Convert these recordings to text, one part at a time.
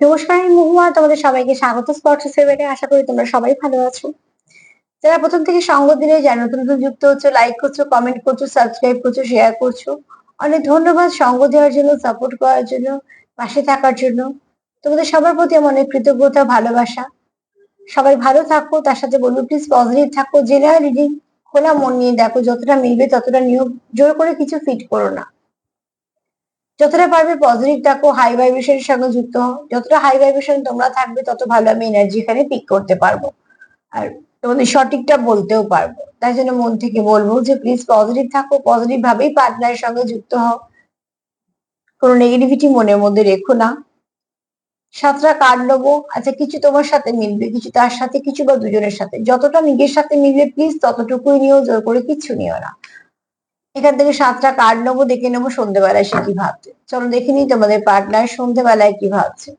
নমস্কার, আমি মহুয়া। তোমাদের সবাইকে স্বাগত স্পর্শ সেভেনে আশা করি তোমরা সবাই ভালো আছো। যারা প্রথম থেকে সঙ্গ দিলে, যারা নতুন নতুন যুক্ত হচ্ছে লাইক করছ কমেন্ট করছ সাবস্ক্রাইব করছ শেয়ার করছ, অনেক ধন্যবাদ সঙ্গ দেওয়ার জন্য সাপোর্ট করার জন্য, পাশে থাকার জন্য। তোমাদের সবার প্রতি আমার অনেক কৃতজ্ঞতা, ভালোবাসা। সবাই ভালো থাকো, তার সাথে বলব প্লিজ পজিটিভ থাকো, জেনারেল রিডিং খোলা মন নিয়ে দেখো, যতটা মিলবে ততটা নিয়োগ জোর করে কিছু ফিট করো না। যতটা পারবে পজিটিভ থাকো হাই ভাইব্রেশনের সঙ্গে যুক্ত হও। যতটা হাই ভাইব্রেশন তোমরা থাকবে, তত ভালো আমি এনার্জি এখানে পিক করতে পারব। আর তোমাদের সঠিকটা বলতেও পারব। তাই জন্য মন থেকে বলব যে প্লিজ পজিটিভ থাকো পজিটিভ ভাবেই পার্টনারের সঙ্গে যুক্ত হও। কোনো নেগেটিভিটি মনের মধ্যে রেখো না। সাতটা কার্ড নেব। আচ্ছা কিছু তোমার সাথে মিলবে, কিছু তার সাথে, কিছু বা দুজনের সাথে। যতটা নিজের সাথে মিলবে প্লিজ ততটুকুই নিও, জোর করে কিচ্ছু নিও না। এখান থেকে সাতটা কার্ড নেব, দেখে নেব সন্ধ্যেবেলায় সে কি ভাবছে। চলো দেখে নিই তোমাদের পার্টনার সন্ধ্যেবেলায় কি ভাবছে।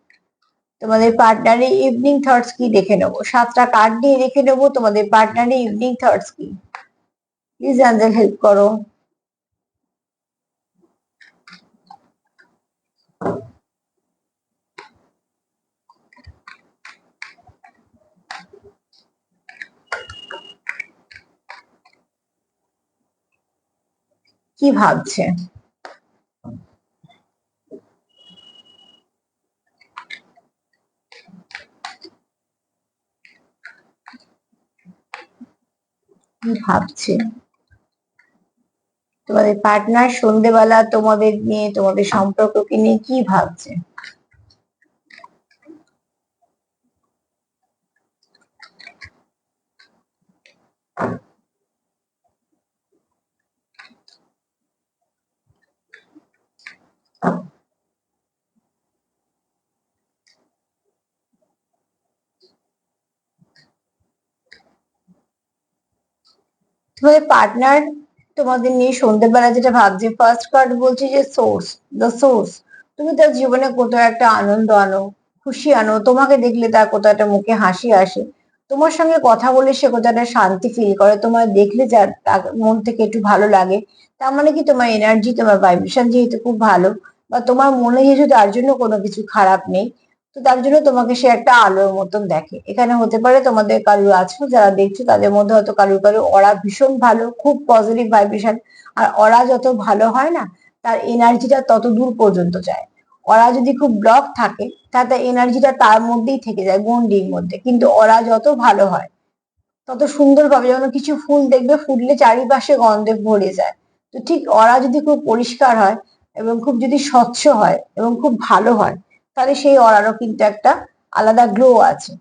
তোমাদের পার্টনারে ইভিনিং থটস কি দেখে নেব? সাতটা কার্ড নিয়ে দেখে নেব, তোমাদের পার্টনারে ইভিনিং থটস কি? প্লিজ অ্যাঞ্জেল হেল্প করো। কি ভাবছে? ভাবছে? তোমাদের পার্টনার সন্ধেবেলা তোমাদের নিয়ে তোমাদের সম্পর্ককে নিয়ে কি ভাবছে? তোমাদের পার্টনার তোমাদের নিয়ে সন্ধ্যেবেলা যেটা ভাবছি ফার্স্ট কার্ড বলছি যে সোর্স দ্য সোর্স তুমি তার জীবনে কোথাও একটা আনন্দ আনো, খুশি আনো, তোমাকে দেখলে তার কোথাও একটা মুখে হাসি আসে। তোমার সঙ্গে কথা বলে সে কোথাও একটা শান্তি ফিল করে, তোমার দেখলে যার, তার মন থেকে একটু ভালো লাগে। তার মানে কি তোমার এনার্জি তোমার ভাইব্রেশন যেহেতু খুব ভালো, বা তোমার মনে যেহেতু তার জন্য কোনো কিছু খারাপ নেই তো তার জন্য তোমাকে সে একটা আলোর মতন দেখে। এখানে হতে পারে তোমাদের কারু আছো, যারা দেখছ, তাদের মধ্যে হয়তো কারুর কারু ওরা ভীষণ ভালো, খুব পজিটিভ ভাইব্রেশন আর ওরা যত ভালো হয় না, তার এনার্জিটা তত দূর পর্যন্ত যায়। ওরা যদি খুব ব্লক থাকে তাতে এনার্জিটা তার মধ্যেই থেকে যায় গন্ডির মধ্যে। কিন্তু ওরা যত ভালো হয়, তত সুন্দর সুন্দরভাবে যেমন কিছু ফুল দেখবে, ফুটলে চারিপাশে গন্ধে ভরে যায়। তো ঠিক ওরা যদি খুব পরিষ্কার হয়, এবং খুব যদি স্বচ্ছ হয়, এবং খুব ভালো হয় তাহলে সেই অরারও কিন্তু একটা আলাদা গ্লো আছে।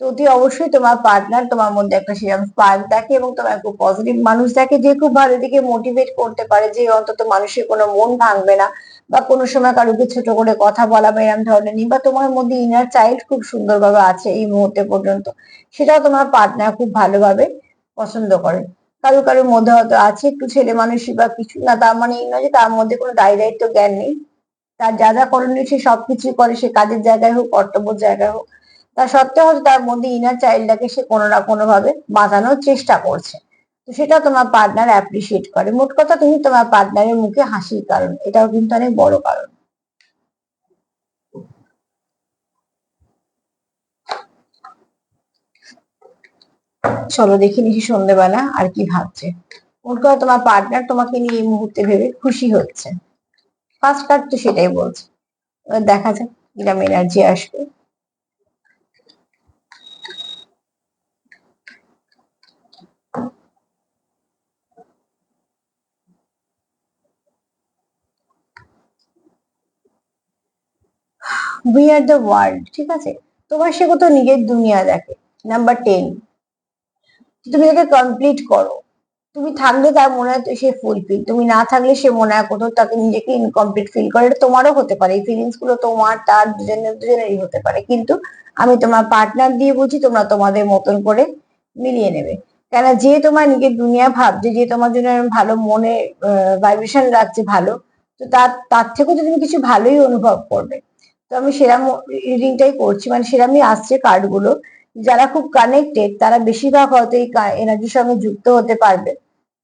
তো অতি অবশ্যই তোমার পার্টনার তোমার মধ্যে একটা সেরকম স্পার্ক দেখে এবং তোমার খুব পজিটিভ মানুষ দেখে যে খুব ভালো দিকে মোটিভেট করতে পারে যে অন্তত মানুষের কোনো মন ভাঙবে না বা কোনো সময় কারোকে ছোট করে কথা বলা বা এরকম ধরনের নেই বা তোমার মধ্যে ইনার চাইল্ড খুব সুন্দরভাবে আছে এই মুহূর্তে পর্যন্ত। সেটাও তোমার পার্টনার খুব ভালোভাবে পছন্দ করে। কারও কারোর মধ্যে হয়তো আছে একটু ছেলে মানুষই বা কিছু না, তার মানে এই নয় যে তার মধ্যে কোনো দায় দায়িত্ব জ্ঞান নেই। তার যা যা করণীয় সে সবকিছু করে, সে কাজের জায়গায় হোক কর্তব্য জায়গায় হোক। তা সত্ত্বেও হয়তো তার মধ্যে ইনার চাইল্ডটাকে সে কোনো না কোনো ভাবে বাঁচানোর চেষ্টা করছে। তো সেটা তোমার পার্টনার অ্যাপ্রিসিয়েট করে। মোট কথা তুমি তোমার পার্টনারের মুখে হাসির কারণ। এটাও কিন্তু অনেক বড় কারণ। চলো দেখি নিশি সন্ধ্যেবেলা আর কি ভাবছে। মোট কথা তোমার পার্টনার তোমাকে নিয়ে এই মুহূর্তে ভেবে খুশি হচ্ছে। ফার্স্ট কার্ড তো সেটাই বলছে। দেখা যাক কিরম এনার্জি আসবে। উই আর দ্য ওয়ার্ল্ড ঠিক আছে? তোমার সে কোথাও নিজের দুনিয়া দেখে নাম্বার টেন তুমি তাকে কমপ্লিট করো। তুমি থাকলে তার মনে হয় সে ফুলফিল তুমি না থাকলে সে মনে হয় কোথাও তাকে নিজেকে ইনকমপ্লিট ফিল করে। তোমারও হতে পারে, এই ফিলিংসগুলো তোমার, তার, দুজনের, দুজনেরই হতে পারে। কিন্তু আমি তোমার পার্টনার দিয়ে বুঝি তোমরা তোমাদের মতন করে মিলিয়ে নেবে। কেন যে তোমার নিজের দুনিয়া ভাবছে যে তোমার জন্য ভালো মনে ভাইব্রেশন রাখছে ভালো, তো তার তার থেকেও তো তুমি কিছু ভালোই অনুভব করবে। তো আমি সেরাম রিডিংটাই করছি মানে সেরামই আসছে কার্ডগুলো যারা খুব কানেক্টেড তারা বেশিরভাগ হয়তো এই এনার্জির সঙ্গে যুক্ত হতে পারবে।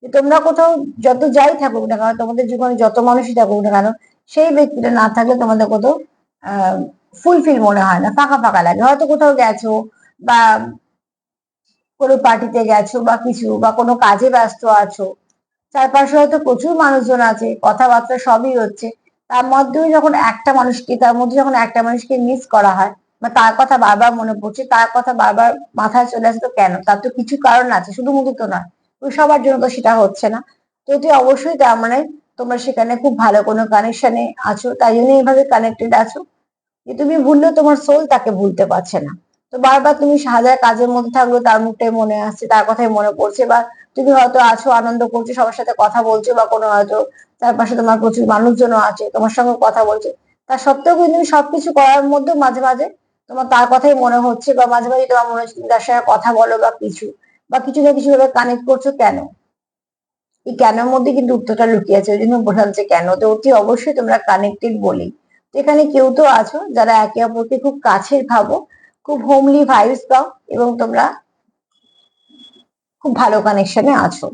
যে তোমরা কোথাও যত যাই থাকুক না কেন, তোমাদের জীবনে যত মানুষই থাকুক না কেন, সেই ব্যক্তিটা না থাকলে তোমাদের কোথাও ফুলফিল মনে হয় না, ফাঁকা ফাঁকা লাগে। হয়তো কোথাও গেছো বা কোনো পার্টিতে গেছো বা কিছু, বা কোনো কাজে ব্যস্ত আছো, চারপাশে হয়তো প্রচুর মানুষজন আছে, কথাবার্তা সবই হচ্ছে, তার মধ্যেও যখন একটা মানুষকে, তার মধ্যে যখন একটা মানুষকে মিস করা হয় বা তার কথা বারবার মনে পড়ছে, তার কথা বারবার মাথায় চলে আসে, তো কেন? তার তো কিছু কারণ আছে, শুধু মুধু তো নয় সবার জন্য তো সেটা হচ্ছে না। তো এটি অবশ্যই তার মানে তোমরা সেখানে খুব ভালো কোনো কানেকশনে আছো, তাই জন্য এইভাবে কানেক্টেড আছো। যে তুমি ভুললেও তোমার সোল তাকে ভুলতে পারছে না। তো বারবার তুমি হাজার কাজের মধ্যে থাকলেও তার মুখটাই মনে আসছে, তার কথাই মনে পড়ছে, বা তুমি হয়তো আছো, আনন্দ করছ, সবার সাথে কথা বলছো, বা কোনো হয়তো চারপাশে তোমার প্রচুর মানুষজনও আছে, তোমার সঙ্গে কথা বলছে। তা সত্ত্বেও কিন্তু তুমি সবকিছু করার মধ্যেও মাঝে মাঝে তোমার তার কথাই মনে হচ্ছে বা মাঝে মাঝে তোমার মনে হচ্ছে তার সঙ্গে কথা বলো বা কিছু বা কিছু না কিছু ভাবে কানেক্ট করছ কেন? এই কেনর মধ্যে কিন্তু উত্তরটা লুকিয়ে আছে, ওই জন্য বোঝান কেন? তো অতি অবশ্যই তোমরা কানেক্টেড বলি। তো এখানে কেউ তো আছো যারা একে অপরকে খুব কাছের ভাবো, খুব হোমলি ভাইবস পাও এবং তোমরা খুব ভালো কানেকশনে আছো।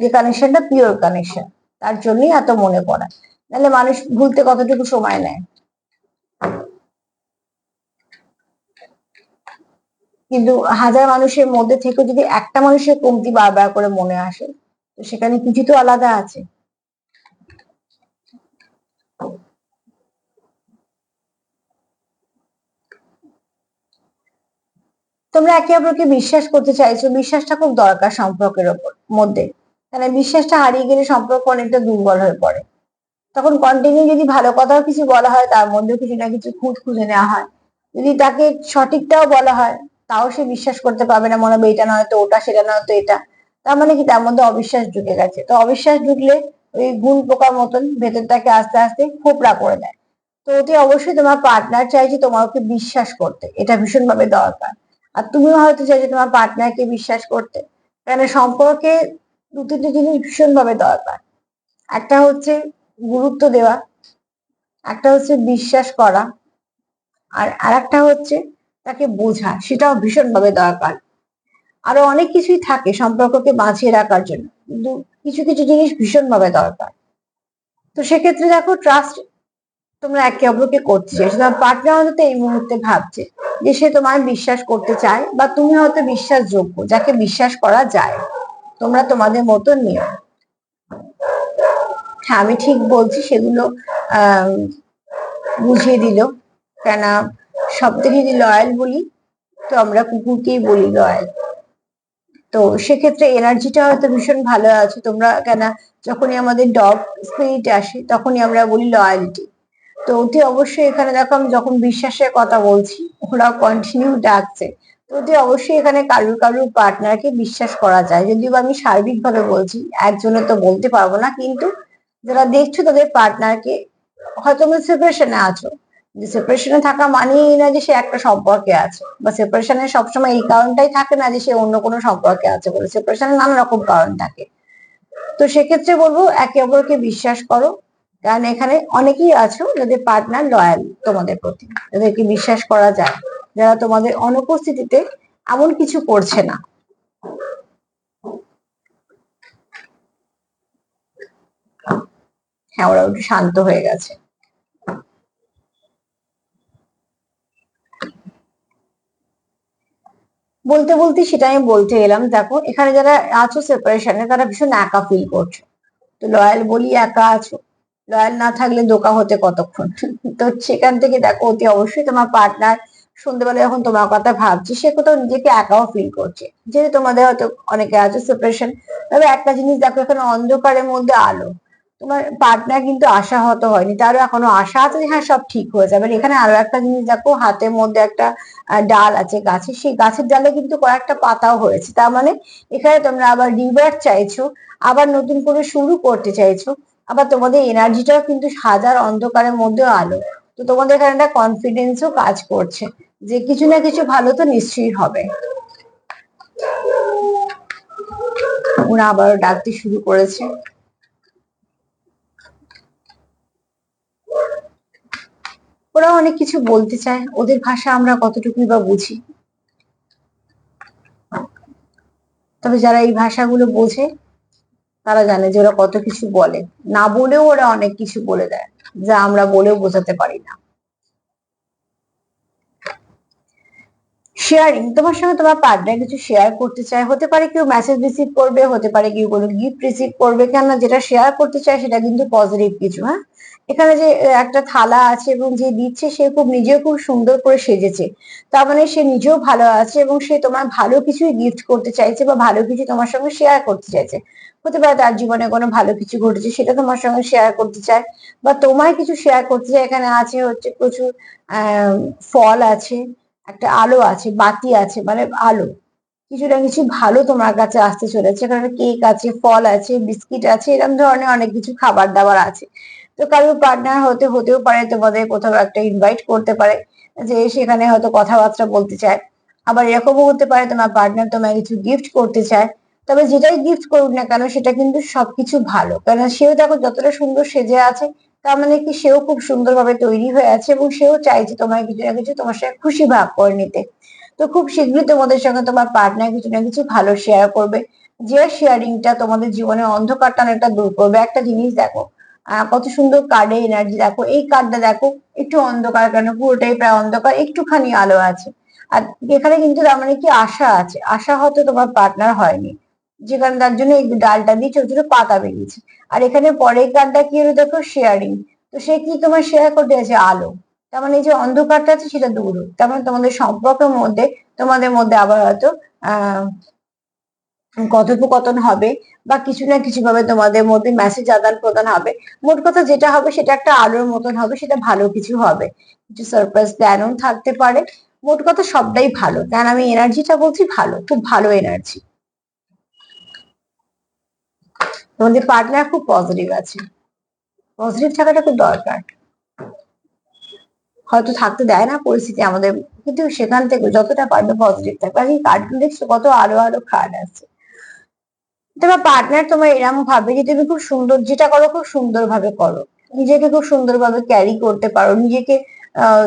যে কানেকশনটা পিওর কানেকশন তার জন্যই এত মনে পড়া। নাহলে মানুষ ভুলতে কতটুকু সময় নেয়? কিন্তু হাজার মানুষের মধ্যে থেকে যদি একটা মানুষের কমতি বারবার করে মনে আসে, তো সেখানে কিছু তো আলাদা আছে। তোমরা একে অপরকে বিশ্বাস করতে চাইছো, বিশ্বাসটা খুব দরকার সম্পর্কের ওপর, মধ্যে। মানে বিশ্বাসটা হারিয়ে গেলে সম্পর্ক অনেকটা দুর্বল হয়ে পড়ে। তখন কন্টিনিউ যদি ভালো কথাও কিছু বলা হয়, তার মধ্যে কিছু না কিছু খুঁত খুঁজে নেওয়া হয়। যদি তাকে সঠিকটাও বলা হয় তাও সে বিশ্বাস করতে পারবে না, মনে হবে এটা না হয়তো ওটা, সেটা না হয়তো এটা। তার মানে কি? তার মধ্যে অবিশ্বাস ঢুকে গেছে। তো অবিশ্বাস ঢুকলে ওই গুণ পোকার মতন ভেতরটাকে আস্তে আস্তে খোপড়া করে দেয়। তো অতি অবশ্যই তোমার পার্টনার চাইছে তোমাকে বিশ্বাস করতে। এটা ভীষণভাবে দরকার। আর তুমিও হয়তো চাইছো তোমার পার্টনারকে বিশ্বাস করতে। কেন? সম্পর্কে দু তিনটে জিনিস ভীষণভাবে দরকার। একটা হচ্ছে গুরুত্ব দেওয়া, একটা হচ্ছে বিশ্বাস করা, আর আরেকটা হচ্ছে তাকে বোঝা, সেটাও ভীষণভাবে দরকার। আরও অনেক কিছুই থাকে সম্পর্ককে বাঁচিয়ে রাখার জন্য। কিন্তু কিছু কিছু জিনিস ভীষণভাবে দরকার। তো সেক্ষেত্রে দেখো ট্রাস্ট তোমরা একে অপরকে চাইছো তোমার পার্টনার হয়তো এই মুহূর্তে ভাবছে যে সে তোমায় বিশ্বাস করতে চায় বা তুমি হয়তো বিশ্বাসযোগ্য, যাকে বিশ্বাস করা যায়। তোমরা তোমাদের মতো নিও। হ্যাঁ আমি ঠিক বলছি, সেগুলো, আহ, বুঝিয়ে দিল। কেন থেকে যদি লয়াল বলি, তো আমরা কুকুরকেই বলি লয়াল। তো সেক্ষেত্রে এনার্জিটা হয়তো ভীষণ ভালো আছে। তোমরা কেন যখনই আমাদের ডগ স্পিরিট আসে, তখনই আমরা বলি লয়ালিটি। তো অতি অবশ্যই এখানে দেখো আমি যখন বিশ্বাসের কথা বলছি ওরা কন্টিনিউ ডাকছে। তো অতি অবশ্যই এখানে কারুর কারুর পার্টনারকে বিশ্বাস করা যায়। যদিও আমি সার্বিকভাবে বলছি একজনের তো বলতে পারব না, কিন্তু যারা দেখছ তাদের পার্টনারকে হয়তো তুমি সেপারেশনে আছো। যে সেপারেশনে থাকা মানেই না যে সে একটা সম্পর্কে আছে বা সেপারেশনে সবসময় এই কারণটাই থাকে না যে সে অন্য কোনো সম্পর্কে আছে বলে। সেপারেশনে নানা রকম কারণ থাকে। তো সেক্ষেত্রে বলব, একে অপরকে বিশ্বাস করো। কারণ এখানে অনেকেই আছো যাদের পার্টনার লয়াল তোমাদের প্রতি, যাদেরকে বিশ্বাস করা যায়। যারা তোমাদের অনুপস্থিতিতে এমন কিছু করছে না। হ্যাঁ ওরা একটু শান্ত হয়ে গেছে বলতে বলতে সেটা আমি বলতে এলাম। দেখো, এখানে যারা আছো সেপারেশনে তারা ভীষণ একা ফিল করছ। তো লয়াল বলি একা আছো। লয়াল না থাকলে দোকা হতে কতক্ষণ? তো সেখান থেকে দেখো, অতি অবশ্যই তোমার পার্টনার সন্ধ্যেবেলা যখন তোমার কথা ভাবছি, সে কোথাও নিজেকে একাও ফিল করছে। যেহেতু তোমাদের হয়তো অনেকে আছে সেপারেশন তবে একটা জিনিস দেখো, এখানে অন্ধকারের মধ্যে আলো। তোমার পার্টনার কিন্তু আশাহত হয়নি। তারও এখনও আশা আছে যে হ্যাঁ সব ঠিক হয়ে যাবে। এখানে আরও একটা জিনিস দেখো, হাতের মধ্যে একটা ডাল আছে গাছে। সেই গাছের ডালে কিন্তু কয়েকটা পাতাও হয়েছে। তার মানে এখানে তোমরা আবার রিভার চাইছো, আবার নতুন করে শুরু করতে চাইছো, আবার তোমাদের এনার্জিটাও কিন্তু হাজার অন্ধকারের মধ্যেও আলো। তো তোমাদের এখানে একটা কনফিডেন্সও কাজ করছে যে কিছু না কিছু ভালো তো নিশ্চয়ই হবে। ওরা আবারও ডাকতে শুরু করেছে। ওরা অনেক কিছু বলতে চায়, ওদের ভাষা আমরা কতটুকুই বা বুঝি। তবে যারা এই ভাষাগুলো বোঝে, তারা জানে যে ওরা কত কিছু বলে। না বলেও ওরা অনেক কিছু বলে দেয়, যা আমরা বলেও বোঝাতে পারি না। শেয়ারিং তোমার সঙ্গে তোমার পার্টনার কিছু শেয়ার করতে চায়, হতে পারে কেউ মেসেজ রিসিভ করবে, হতে পারে কেউ কোনো গিফট রিসিভ করবে, কেননা যেটা শেয়ার করতে চায় সেটা কিন্তু পজিটিভ কিছু হ্যাঁ? এখানে যে একটা থালা আছে এবং যে দিচ্ছে সে খুব নিজেও খুব সুন্দর করে সেজেছে, তার মানে সে নিজেও ভালো আছে এবং সে তোমার ভালো কিছুই গিফট করতে চাইছে বা ভালো কিছু তোমার সঙ্গে শেয়ার করতে চাইছে, হতে পারে তার জীবনে কোনো ভালো কিছু ঘটেছে সেটা তোমার সঙ্গে শেয়ার করতে চায় বা তোমায় কিছু শেয়ার করতে চায়, এখানে আছে হচ্ছে প্রচুর ফল আছে একটা আলো আছে, বাতি আছে মানে আলো। কিছু না কিছু ভালো তোমার কাছে আসতে চলেছে, কারণ কেক আছে, ফল আছে, বিস্কিট আছে এরকম ধরনের অনেক কিছু খাবার দাবার আছে। তো কারোর পার্টনার হতে, হতেও পারে তোমাদের কোথাও একটা ইনভাইট করতে পারে, যে সেখানে হয়তো কথাবার্তা বলতে চায়। আবার এরকমও হতে পারে তোমার পার্টনার তোমায় কিছু গিফট করতে চায়। তবে যেটাই গিফট করুক না কেন, সেটা কিন্তু সবকিছু ভালো। কারণ সেও দেখো যতটা সুন্দর সেজে আছে তার মানে কি সেও খুব সুন্দরভাবে তৈরি হয়ে আছে এবং সেও চাইছে তোমার কিছু না কিছু তোমার সাথে খুশি ভাগ করে নিতে। তো খুব শীঘ্রই তোমাদের সঙ্গে তোমার পার্টনার কিছু না কিছু ভালো শেয়ার করবে। যে শেয়ারিংটা তোমাদের জীবনে অন্ধকারটা অনেকটা দূর করবে। একটা জিনিস দেখো কত সুন্দর কার্ডে এনার্জি দেখো। এই কার্ডটা দেখো, একটু অন্ধকার কেন? পুরোটাই প্রায় অন্ধকার, একটুখানি আলো আছে। আর এখানে কিন্তু তার মানে কি আশা আছে। আশা হয়তো তোমার পার্টনার হয়নি। যেখানে তার জন্য এই ডালটা দিয়ে ছোট ছোট পাতা বেরিয়েছে। আর এখানে পরের কার্ডটা কি হলো দেখো? শেয়ারিং। তো সে কি তোমার শেয়ার করতে আছে আলো। তার মানে এই যে অন্ধকারটা আছে সেটা দূর। তার মানে তোমাদের সম্পর্কের মধ্যে, তোমাদের মধ্যে আবার হয়তো, আহ, কথোপকথন হবে বা কিছু না কিছু ভাবে তোমাদের মধ্যে মেসেজ আদান প্রদান হবে। মোট কথা যেটা হবে সেটা একটা আলোর মতন হবে, সেটা ভালো কিছু হবে। কিছু সারপ্রাইজ প্ল্যানও থাকতে পারে। মোট কথা সবটাই ভালো। কারণ আমি এনার্জিটা বলছি? ভালো, খুব ভালো এনার্জি তোমাদের পার্টনার খুব পজিটিভ আছে। পজিটিভ থাকাটা খুব দরকার। হয়তো থাকতে দেয় না পরিস্থিতি আমাদের, কিন্তু সেখান থেকে যতটা পারবে পজিটিভ থাকবে। আর এই কার্ডগুলো দেখছ, কত আরও আরও কার্ড আছে। তোমার পার্টনার তোমার এরম ভাবে যে তুমি খুব সুন্দর, যেটা করো খুব সুন্দর ভাবে করো। নিজেকে খুব সুন্দর ভাবে ক্যারি করতে পারো। নিজেকে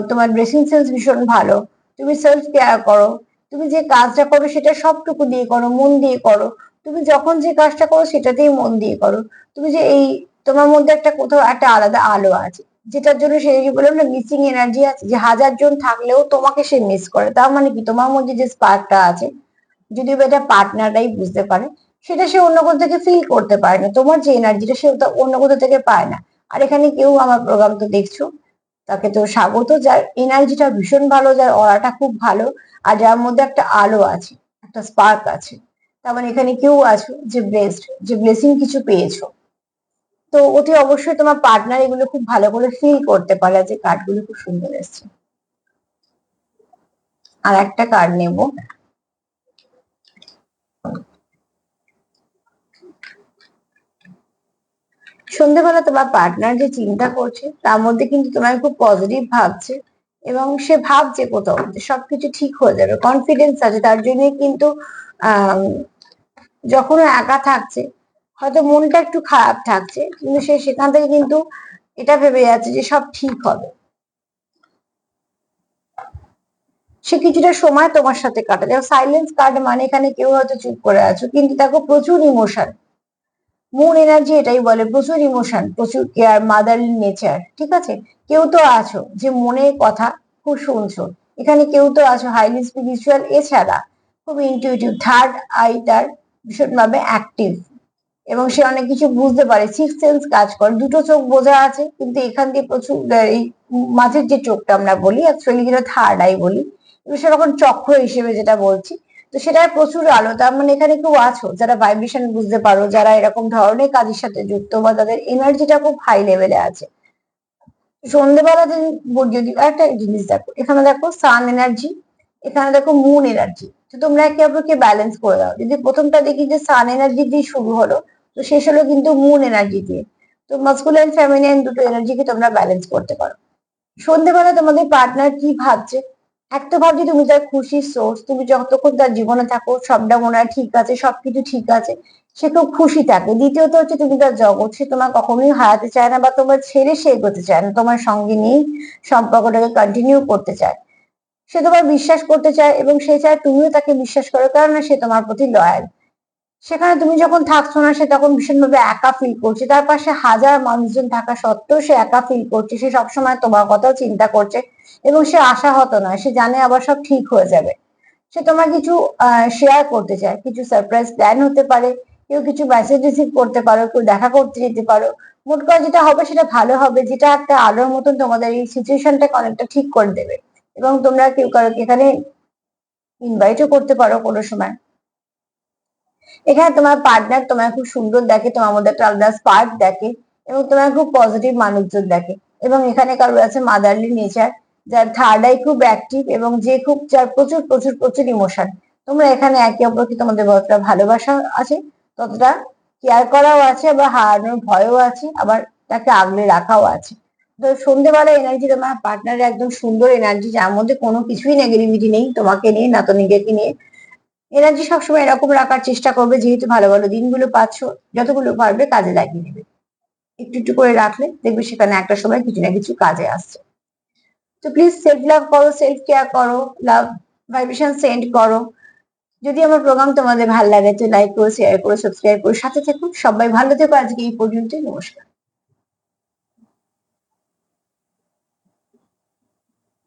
তোমার ড্রেসিং সেন্স ভীষণ ভালো। তুমি সেলফ কেয়ার করো। তুমি যে কাজটা করো সেটা সবটুকু দিয়ে করো, মন দিয়ে করো। তুমি যখন যে কাজটা করো সেটাতেই মন দিয়ে করো। তুমি যে এই তোমার মধ্যে একটা কোথাও একটা আলাদা আলো আছে, যেটার জন্য সে বললাম না মিসিং এনার্জি আছে, যে হাজার জন থাকলেও তোমাকে সে মিস করে। তার মানে কি? তোমার মধ্যে যে স্পার্কটা আছে, যদি এটা পার্টনাররাই বুঝতে পারে, সেটা সে অন্য কোথাও থেকে ফিল করতে পারে না। তোমার যে এনার্জিটা সে অন্য কোথাও থেকে পায় না। আর এখানে কেউ আমার প্রোগ্রাম তো দেখছ, তাকে তো স্বাগত। যার এনার্জিটা ভীষণ ভালো, যার অরাটা খুব ভালো, আর যার মধ্যে একটা আলো আছে, একটা স্পার্ক আছে। তার মানে এখানে কেউ আছো যে ব্লেসড যে ব্লেসিং কিছু পেয়েছ। তো অতি অবশ্যই তোমার পার্টনার এগুলো খুব ভালো করে ফিল করতে পারে যে কার্ডগুলো খুব সুন্দর এসছে। আর একটা কার্ড নেব। সন্ধ্যেবেলা তোমার পার্টনার যে চিন্তা করছে, তার মধ্যে কিন্তু তোমায় খুব পজিটিভ ভাবছে। এবং সে ভাবছে কোথাও সবকিছু ঠিক হয়ে যাবে কনফিডেন্স আছে, তার জন্য কিন্তু যখন একা থাকছে, হয়তো মনটা একটু খারাপ থাকছে, কিন্তু সে সেখান থেকে কিন্তু এটা ভেবে যাচ্ছে যে সব ঠিক হবে। সে কিছুটা সময় তোমার সাথে কাটা যাবে সাইলেন্স কার্ড মানে এখানে কেউ হয়তো চুপ করে আছো, কিন্তু দেখো প্রচুর ইমোশন মুন এনার্জি এটাই বলে, প্রচুর ইমোশন প্রচুর কেয়ার মাদারলি নেচার ঠিক আছে? কেউ তো আছো যে মনের কথা খুব শুনছো। এখানে কেউ তো আছো হাইলি স্পিরিচুয়াল এছাড়া খুব ইনটিউটিভ থার্ড আই তার ভীষণভাবে অ্যাক্টিভ এবং সে অনেক কিছু বুঝতে পারে সিক্স সেন্স কাজ করে, দুটো চোখ বোঝা আছে, কিন্তু এখান দিয়ে প্রচুর এই মাঝের যে চোখটা আমরা বলি অ্যাকচুয়ালি যেটা থার্ড আই বলি সেরকম চক্র হিসেবে যেটা বলছি, তো সেটা প্রচুর আলো। তার মানে এখানে কেউ আছো, যারা ভাইব্রেশন বুঝতে পারো, যারা এরকম ধরনের কাজের সাথে যুক্ত বা তাদের এনার্জিটা খুব হাই লেভেলে আছে। সন্ধ্যেবেলা যদি একটা জিনিস দেখো, এখানে দেখো সান এনার্জি এখানে দেখো মুন এনার্জি তো তোমরা একে অপরকে ব্যালেন্স করে দাও। যদি প্রথমটা দেখি যে সান এনার্জি দিয়ে শুরু হলো, তো শেষ হলো কিন্তু মুন এনার্জি দিয়ে। তো মাস্কুলাইন ফ্যামিলিয়ান দুটো এনার্জিকে তোমরা ব্যালেন্স করতে পারো। সন্ধ্যেবেলা তোমাদের পার্টনার কি ভাবছে? একটা ভাবছি তুমি তার খুশির সোর্স তুমি যতক্ষণ তার জীবনে থাকো, সবটা মনে হয় ঠিক আছে, সবকিছু ঠিক আছে, সে খুব খুশি থাকে। দ্বিতীয়ত হচ্ছে তুমি তার জগৎ, সে তোমার কখনোই হারাতে চায় না বা তোমার ছেড়ে সে এগোতে চায় না, তোমার সঙ্গে নিয়ে সম্পর্কটাকে কন্টিনিউ করতে চায়। সে তোমার বিশ্বাস করতে চায় এবং সে চায় তুমিও তাকে বিশ্বাস করো কারণ সে তোমার প্রতি লয়াল সেখানে তুমি যখন থাকছো না, সে তখন ভীষণভাবে একা ফিল করছে। তার পাশে হাজার মানুষজন থাকা সত্ত্বেও সে একা ফিল করছে। সে সবসময় তোমার কথাও চিন্তা করছে এবং সে আশাহত নয়। সে জানে আবার সব ঠিক হয়ে যাবে। সে তোমার কিছু শেয়ার করতে চায়। কিছু সারপ্রাইজ প্ল্যান হতে পারে, কেউ কিছু মেসেজ রিসিভ করতে পারো, কেউ দেখা করতে যেতে পারো। মোট কথা যেটা হবে সেটা ভালো হবে, যেটা একটা আলোর মতন তোমাদের এই সিচুয়েশনটাকে অনেকটা ঠিক করে দেবে। এবং তোমরা কেউ কারও এখানে ইনভাইটও করতে পারো কোনো সময়। এখানে তোমার পার্টনার তোমার খুব সুন্দর দেখে, তোমার মধ্যে একটা আলাদা স্পার্ক দেখে এবং তোমার খুব পজিটিভ মানুষজন দেখে। এবং এখানে কারোর আছে মাদারলি নেচার যার থার্ড আই খুব অ্যাক্টিভ এবং যে খুব, যার প্রচুর প্রচুর প্রচুর ইমোশন তোমরা এখানে একে অপরকে তোমাদের যতটা ভালোবাসা আছে, ততটা কেয়ার করাও আছে, আবার হারানোর ভয়ও আছে, আবার তাকে আগলে রাখাও আছে। তো সন্ধ্যেবেলা এনার্জি তোমার পার্টনারের একদম সুন্দর এনার্জি যার মধ্যে কোনো কিছুই নেগেটিভিটি নেই, তোমাকে নিয়ে না তো নিজেকে নিয়ে। এনার্জি সবসময় এরকম রাখার চেষ্টা করবে, যেহেতু ভালো ভালো দিনগুলো পাচ্ছ, যতগুলো পারবে কাজে লাগিয়ে নেবে। একটু একটু করে রাখলে দেখবে সেখানে একটা সময় কিছু না কিছু কাজে আসছে। তো প্লিজ সেলফ লাভ করো সেলফ কেয়ার করো লাভ ভাইব্রেশন সেন্ড করো। যদি আমার প্রোগ্রাম তোমাদের ভালো লাগে তো লাইক করো শেয়ার করো সাবস্ক্রাইব করো, সাথে থেকো সবাই ভালো থেকো আজকে এই পর্যন্তই, নমস্কার।